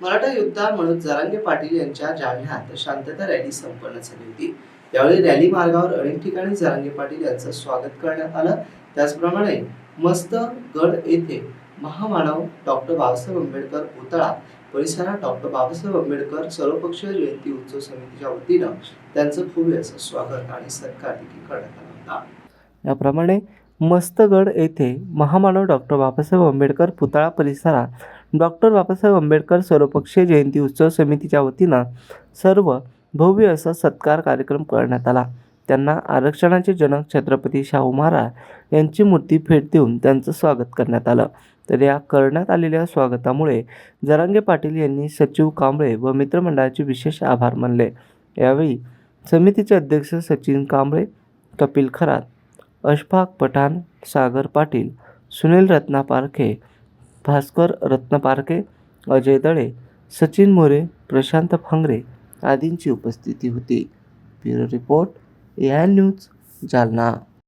मराठा योद्धा म्हणून जरांगे पाटील यांच्या जालन्यात शांतता रॅली संपन्न झाली होती. यावेळी रॅली मार्गावर अनेक ठिकाणी जरांगे पाटील यांचं स्वागत करण्यात आलं. त्याचप्रमाणे मस्त गड येथे महामानव डॉक्टर बाबासाहेब आंबेडकर पुतळा परिसरात डॉक्टर बाबासाहेब आंबेडकर सर्वपक्षीय जयंती उत्सव समितीच्या वतीनं त्यांचं भव्य असं स्वागत आणि सत्कार देखील करण्यात आला होता. याप्रमाणे मस्तगड येथे महामानव डॉक्टर बाबासाहेब आंबेडकर पुतळा परिसरात डॉक्टर बाबासाहेब आंबेडकर सर्वपक्षीय जयंती उत्सव समितीच्या वतीनं सर्व भव्य असा सत्कार कार्यक्रम करण्यात आला. त्यांना आरक्षणाचे जनक छत्रपती शाहू महाराज यांची मूर्ती भेट देऊन त्यांचं स्वागत करण्यात आलं. तर या करण्यात आलेल्या स्वागतामुळे जरांगे पाटील यांनी सचिव कांबळे व मित्रमंडळाचे विशेष आभार मानले. यावेळी समितीचे अध्यक्ष सचिन कांबळे कपिल खरात अशफाक पठाण सागर पाटील सुनील रत्ना पारखे भास्कर रत्नपारखे अजय दळे सचिन मोरे प्रशांत फंगरे आदींची उपस्थिती होती. Bureau report A I news Jalna.